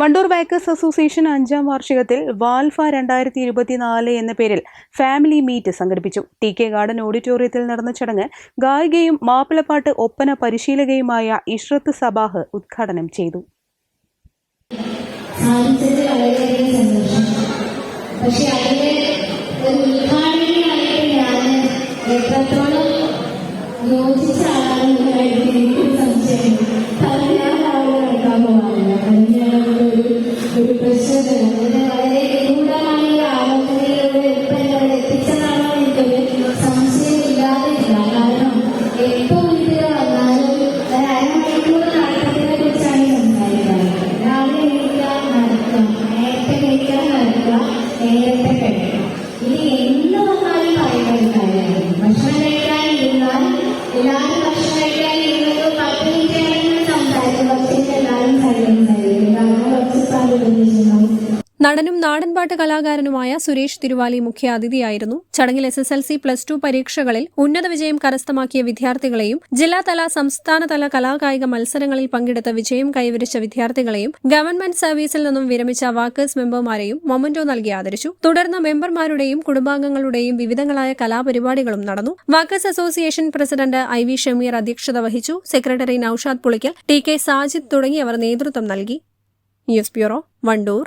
Wandoor bikers association അഞ്ചാം വാർഷികത്തിൽ വാൽഫ രണ്ടായിരത്തി ഇരുപത്തിനാല് എന്ന പേരിൽ ഫാമിലി മീറ്റ് സംഘടിപ്പിച്ചു. ടി കെ ഗാർഡൻ ഓഡിറ്റോറിയത്തിൽ നടന്ന ചടങ്ങ് ഗായികയും മാപ്പിളപ്പാട്ട് ഒപ്പന പരിശീലകയുമായ ഇഷ്റത്ത് സബാഹ് ഉദ്ഘാടനം ചെയ്തു. ഒരു ഉദ്ഘാടനമായിട്ട് ഞാൻ എത്രത്തോളം യോജിച്ച bailar നടനും നാടൻപാട്ട് കലാകാരനുമായ സുരേഷ് തിരുവാലി മുഖ്യാതിഥിയായിരുന്നു. ചടങ്ങിൽ S S L C plus two പരീക്ഷകളിൽ ഉന്നത വിജയം കരസ്ഥമാക്കിയ വിദ്യാർത്ഥികളെയും ജില്ലാതല സംസ്ഥാനതല കലാകായിക മത്സരങ്ങളിൽ പങ്കെടുത്ത വിജയം കൈവരിച്ച വിദ്യാർത്ഥികളെയും ഗവൺമെന്റ് സർവീസിൽ നിന്നും വിരമിച്ച വാക്കേഴ്സ് മെമ്പർമാരെയും മൊമന്റോ നൽകി ആദരിച്ചു. തുടർന്ന് മെമ്പർമാരുടെയും കുടുംബാംഗങ്ങളുടെയും വിവിധങ്ങളായ കലാപരിപാടികളും നടന്നു. Walkers association president I V Shameer അധ്യക്ഷത വഹിച്ചു. Secretary Noushad Pulikkal T K Sajid തുടങ്ങിയവർ നേതൃത്വം നൽകി. News bureau Wandoor.